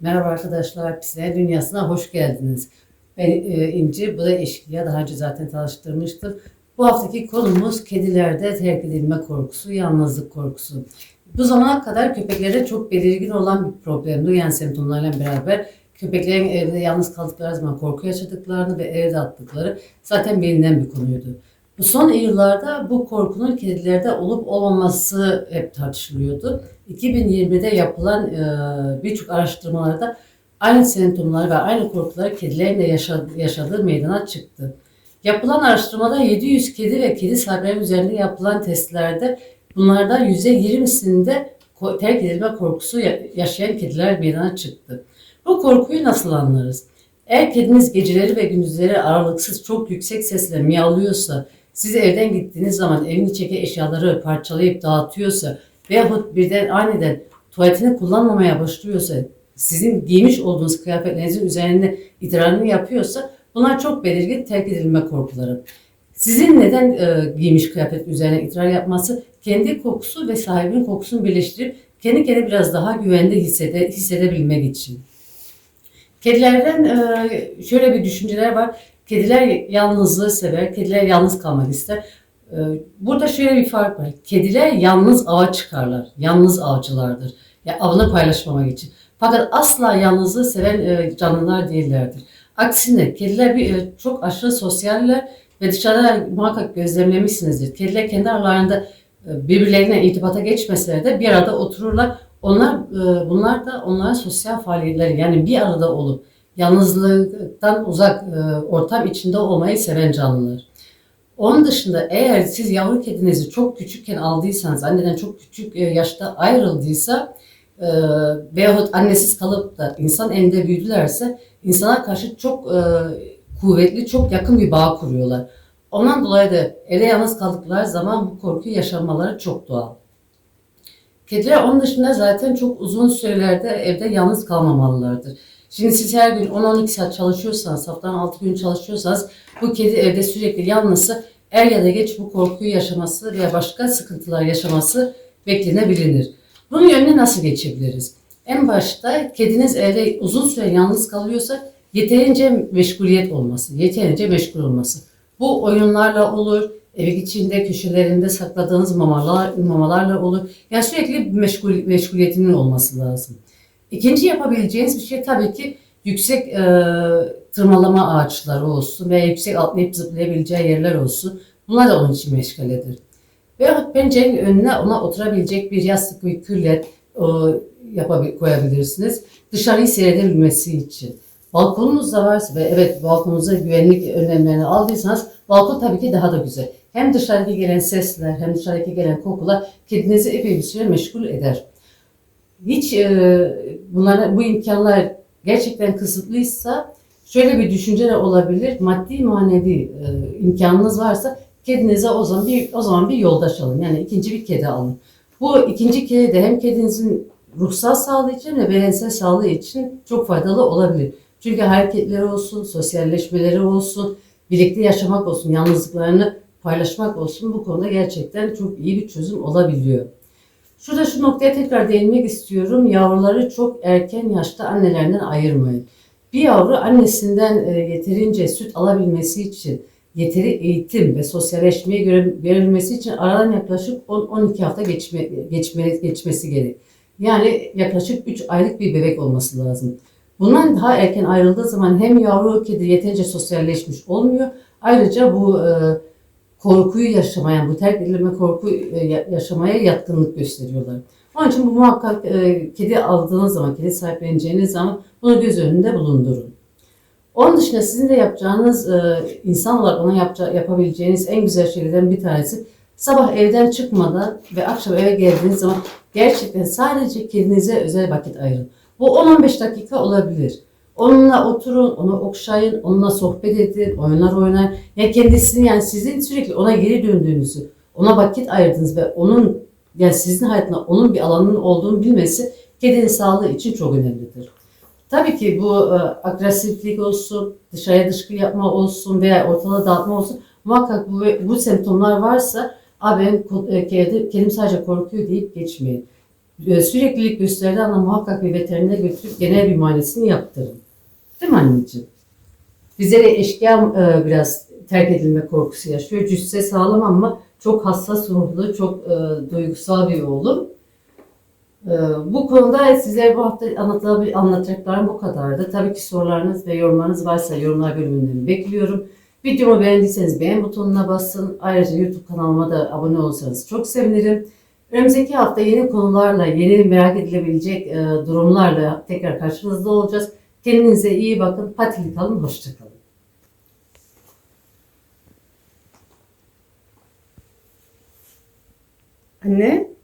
Merhaba arkadaşlar, Pisler Dünyası'na hoş geldiniz. Ben e, İnci, bu da Eşkıya. Daha önce zaten tanıştırmıştım. Bu haftaki konumuz kedilerde terk edilme korkusu, yalnızlık korkusu. Bu zamana kadar köpeklerde çok belirgin olan bir problemdi. Yani semptomlarla beraber köpeklerin evde yalnız kaldıkları zaman korku yaşadıklarını ve evde attıkları zaten bilinen bir konuydu. Son yıllarda bu korkunun kedilerde olup olmaması hep tartışılıyordu. 2020'de yapılan e, birçok araştırmalarda aynı semptomlar ve aynı korkuları kedilerin de yaşadığı, yaşadığı meydana çıktı. Yapılan araştırmada 700 kedi ve kedi sahipleri üzerinde yapılan testlerde bunlardan %20'sinde ko- terk edilme korkusu ya- yaşayan kediler meydana çıktı. Bu korkuyu nasıl anlarız? Eğer kediniz geceleri ve gündüzleri aralıksız çok yüksek sesle miyavlıyorsa, siz evden gittiğiniz zaman evin içindeki eşyaları parçalayıp dağıtıyorsa veyahut birden aniden tuvaletini kullanmamaya başlıyorsa, sizin giymiş olduğunuz kıyafetlerinizin üzerine idrarını yapıyorsa bunlar çok belirgin terk edilme korkuları. Sizin neden e, giymiş kıyafet üzerine idrar yapması kendi kokusu ve sahibinin kokusunu birleştirip kendi kendine biraz daha güvende hissede, hissedebilmek için. Kedilerden e, şöyle bir düşünceler var. Kediler yalnızlığı sever, kediler yalnız kalmak ister. E, Burada şöyle bir fark var. Kediler yalnız ava çıkarlar. Yalnız avcılardır. Yani avını paylaşmamak için. Fakat asla yalnızlığı seven e, canlılar değillerdir. Aksine kediler bir, e, çok aşırı sosyaller ve dışarıda muhakkak gözlemlemişsinizdir. Kediler kendi aralarında e, birbirlerine irtibata geçmeseler de bir arada otururlar. Onlar bunlar da onların sosyal faaliyetleri yani bir arada olup yalnızlıktan uzak e, ortam içinde olmayı seven canlılar. Onun dışında eğer siz yavru kedinizi çok küçükken aldıysanız, anneden çok küçük e, yaşta ayrıldıysa e, veyahut annesiz kalıp da insan elinde büyüdülerse insana karşı çok e, kuvvetli, çok yakın bir bağ kuruyorlar. Ondan dolayı da evde yalnız kaldıkları zaman bu korkuyu yaşamaları çok doğal. Kediler onun dışında zaten çok uzun sürelerde evde yalnız kalmamalılardır. Şimdi siz her gün 10-12 saat çalışıyorsanız, haftanın 6 gün çalışıyorsanız bu kedi evde sürekli yalnızsa er ya da geç bu korkuyu yaşaması veya başka sıkıntılar yaşaması beklenebilir. Bunun önüne nasıl geçebiliriz? En başta kediniz evde uzun süre yalnız kalıyorsa yeterince meşguliyet olması, yeterince meşgul olması. Bu oyunlarla olur, ev içinde köşelerinde sakladığınız mamalar, mamalarla olur. Yani sürekli meşgul, meşguliyetinin olması lazım. İkinci yapabileceğiniz bir şey tabii ki yüksek e, tırmalama ağaçları olsun veya yüksek atlayıp zıplayabileceği yerler olsun. Bunlar da onun için meşgaledir. Veyahut pencerenin önüne ona oturabilecek bir yastık, bir küllet e, yapabil, koyabilirsiniz. Dışarıyı seyredebilmesi için. Balkonunuz da varsa ve evet balkonunuza güvenlik önlemlerini aldıysanız balkon tabii ki daha da güzel. Hem dışarıdaki gelen sesler hem dışarıdaki gelen kokular kedinizi epey bir süre meşgul eder. Hiç e, bunlar, bu imkanlar gerçekten kısıtlıysa şöyle bir düşünce de olabilir. Maddi manevi e, imkanınız varsa kedinize o zaman bir o zaman bir yoldaş alın. Yani ikinci bir kedi alın. Bu ikinci kedi de hem kedinizin ruhsal sağlığı için ve bedensel sağlığı için çok faydalı olabilir. Çünkü hareketleri olsun, sosyalleşmeleri olsun, birlikte yaşamak olsun, yalnızlıklarını paylaşmak olsun bu konuda gerçekten çok iyi bir çözüm olabiliyor. Şurada şu noktaya tekrar değinmek istiyorum. Yavruları çok erken yaşta annelerinden ayırmayın. Bir yavru annesinden e, yeterince süt alabilmesi için, yeteri eğitim ve sosyalleşmeye göre verilmesi için aradan yaklaşık 10-12 hafta geçme, geçme, geçmesi gerek. Yani yaklaşık 3 aylık bir bebek olması lazım. Bundan daha erken ayrıldığı zaman hem yavru kedi yeterince sosyalleşmiş olmuyor. Ayrıca bu e, korkuyu yaşamaya, bu terk edilme korku e, ya- yaşamaya yatkınlık gösteriyorlar. Onun için bu muhakkak e, kedi aldığınız zaman, kedi sahipleneceğiniz zaman bunu göz önünde bulundurun. Onun dışında sizin de yapacağınız, e, insan olarak ona yapacağı, yapabileceğiniz en güzel şeylerden bir tanesi sabah evden çıkmadan ve akşam eve geldiğiniz zaman gerçekten sadece kendinize özel vakit ayırın. Bu 10-15 dakika olabilir. Onunla oturun, onu okşayın, onunla sohbet edin, oyunlar oynayın. Yani kendisini yani sizin sürekli ona geri döndüğünüzü, ona vakit ayırdığınız ve onun yani sizin hayatında onun bir alanının olduğunu bilmesi kedinin sağlığı için çok önemlidir. Tabii ki bu e, agresiflik olsun, dışarıya dışkı yapma olsun veya ortalığı dağıtma olsun muhakkak bu, bu semptomlar varsa Aa ben ko- e, kedi, kedim sadece korkuyor deyip geçmeyin. e, süreklilik gösterdiği anda muhakkak bir veterinere götürüp genel bir muayenesini yaptırın. Değil mi anneciğim? Bize de eşkıya e, biraz terk edilme korkusu yaşıyor. Cüsse sağlam ama çok hassas ruhlu, çok e, duygusal bir oğlum. E, bu konuda size bu hafta anlatacaklarım bu kadardı. Tabii ki sorularınız ve yorumlarınız varsa yorumlar bölümünden bekliyorum. Videomu beğendiyseniz beğen butonuna basın. Ayrıca YouTube kanalıma da abone olursanız çok sevinirim. Önümüzdeki hafta yeni konularla, yeni merak edilebilecek e, durumlarla tekrar karşınızda olacağız. Kendinize iyi bakın. Patili kalın. Hoşçakalın. Anne